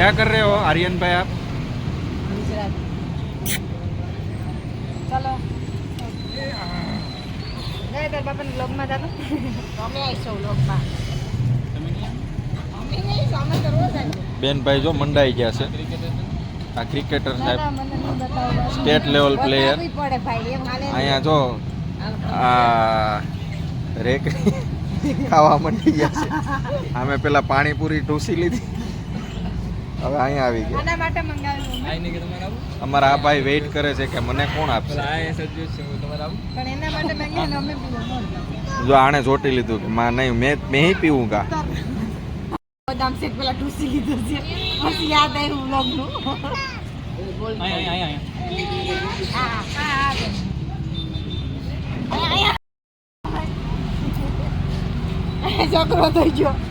क्या कर रहे हो आर्यन भाई आप ચાલો જાય તાર બાપાને બ્લોગમાં જાતો અમે આવીશું બ્લોગમાં અમે નહીં અમે તો રોજ આવીએ બેન ભાઈ જો મંડાઈ ગયા છે આ ક્રિકેટર ના ના સાહેબ મને નહીં બતાવો સ્ટેટ લેવલ પ્લેયર બતાવવી પડે ભાઈ એમ હાલે અહીંયા જો આ રેક ખાવા માંડી ગયા છે અમે પેલા પાણીપુરી ઢૂસી લીધી હવે અહીંયા આવી ગયા આના માટે મંગાવ્યું અમારા આ ભાઈ વેઇટ કરે છે કે મને કોણ આપશે પણ એના માટે મંગાવ્યું ને અમે પીવું જો આણે જોટી લીધું કે માં નહીં મેં મેં હી પીવું કા બદામ શેક પેલા ટૂસી લીધું છે પછી યાદ આવ્યું બ્લોગનું હા હા હા આ આ આ છોકરો થઈ ગયો